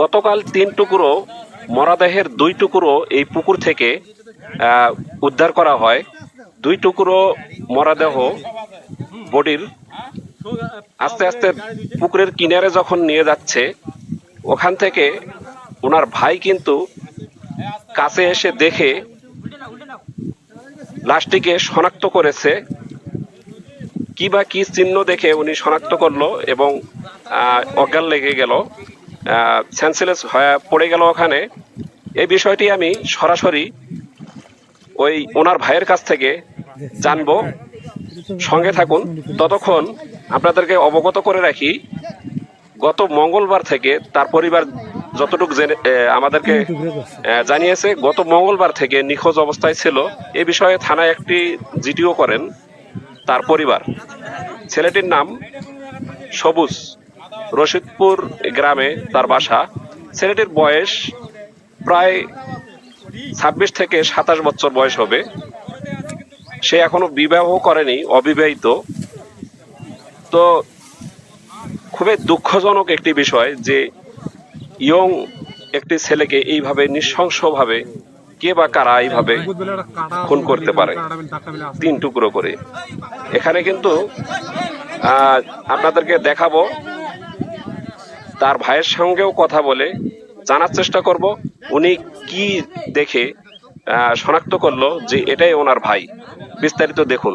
গতকাল তিন টুকরো, মরাদেহের দুই টুকরো এই পুকুর থেকে উদ্ধার করা হয়। দুই টুকরো মরাদেহ বডির আস্তে আস্তে পুকুরের কিনারে যখন নিয়ে যাচ্ছে, ওখান থেকে ওনার ভাই কিন্তু কাছে এসে দেখে লাশটিকে শনাক্ত করেছে। কি বা কি চিহ্ন দেখে উনি শনাক্ত করল এবং অজ্ঞান লেগে গেল। সেন্সিলেস হয়ে পড়ে গেল ওখানে। এই বিষয়টি আমি সরাসরি ওই ওনার ভাইয়ের কাছ থেকে জানব। সঙ্গে থাকুন। ততক্ষণ আপনাদেরকে অবগত করে রাখি, গত মঙ্গলবার থেকে তার পরিবার যতটুকু আমাদেরকে জানিয়েছে, গত মঙ্গলবার থেকে নিখোঁজ অবস্থায় ছিল। এ বিষয়ে থানায় একটি জিডিও করেন তার পরিবার। ছেলেটির নাম সবুজ, রশিদপুর গ্রামে তার বাসা। ছেলেটির বয়স প্রায় ছাব্বিশ থেকে সাতাশ বছর বয়স হবে। সে এখনও বিবাহ করেনি, অবিবাহিত। তো খুবই দুঃখজনক একটি বিষয় যে ইয়ং একটি ছেলেকে এইভাবে নৃশংসভাবে কে বা কারা এইভাবে খুন করতে পারে, তিন টুকরো করে। এখানে কিন্তু আপনাদেরকে দেখাবো, তার ভাইয়ের সঙ্গেও কথা বলে, জানার চেষ্টা করব, উনি কি দেখে শনাক্ত করল যে এটাই ওনার ভাই। বিস্তারিত দেখুন।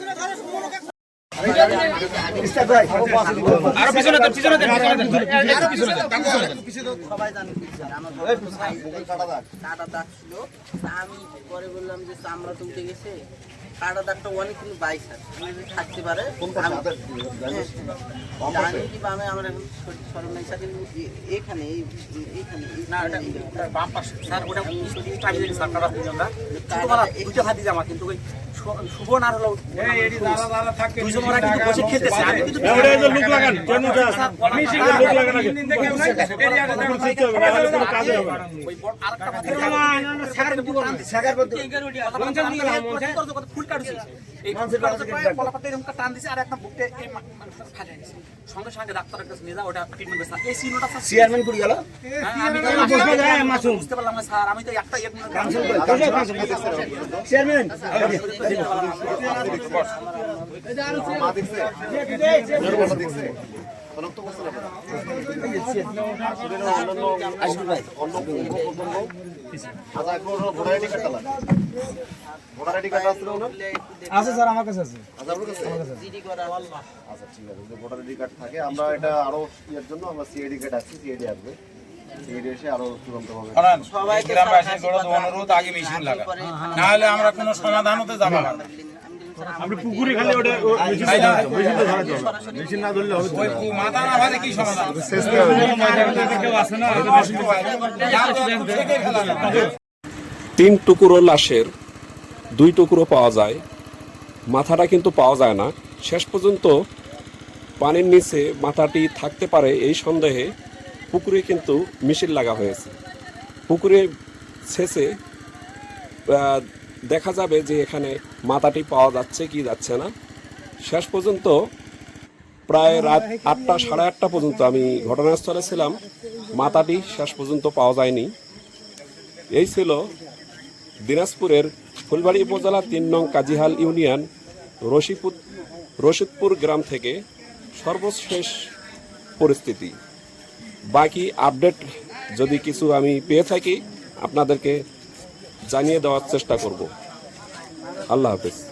সবাই জানে দাগ ছিল আমি পরে বললাম যে চামড়া তো উঠে গেছে কাটা দাগটা অনেক কিন্তু বাই স্যার থাকতে পারে হ্যাঁ, ডানে কি বামে আমার এখন স্মরণ নাই স্যার এখানে এই এইখানে এই- না, বাম পাশে। স্যার, ওটা স্যার, কাটা কিন্তু ওই আর হলো দুইজন ওরা কিন্তু বসে খেলতেছে। আমি কিন্তু- বুঝতে পারলাম স্যার আমি তো একটা চেয়ারম্যান আচ্ছা ঠিক আছে। ভোটার কার্ড থাকে, আমরা এটা আরও ইয়ের জন্য আমরা সিআইডি কার্ড আছে সিআইডি আসবে। সিআইডি এসে আরও চূড়ান্ত হবে সবাইকে গ্রামবাসীর গড়ে অনুরোধ আগে মেশিন লাগা। না হলে আমরা কোনো সমাধান হতে যাব না। আপনি পুকুরে খালি ওটা মেশিন না ধরলে হবে। ওই মাথা না ভাজে কি সমাধান? কেউ আসে না। তিন টুকরো লাশের দুই টুকরো পাওয়া যায়। মাথাটা কিন্তু পাওয়া যায় না। শেষ পর্যন্ত পানির নিচে মাথাটি থাকতে পারে এই সন্দেহে পুকুরে কিন্তু মিছিল লাগা হয়েছে। পুকুরে শেষে দেখা যাবে যে এখানে মাথাটি পাওয়া যাচ্ছে কি যাচ্ছে না। শেষ পর্যন্ত প্রায় রাত আটটা, সাড়ে আটটা পর্যন্ত আমি ঘটনাস্থলে ছিলাম। মাথাটি শেষ পর্যন্ত পাওয়া যায়নি। এই ছিল দিনাজপুরের ফুলবাড়ি উপজেলা তিন নং কাজিহাল ইউনিয়ন, রশিপুর, রশিদপুর গ্রাম থেকে সর্বশেষ পরিস্থিতি। বাকি আপডেট যদি কিছু আমি পেয়ে থাকি আপনাদেরকে জানিয়ে দেওয়ার চেষ্টা করব। আল্লাহ হাফেজ।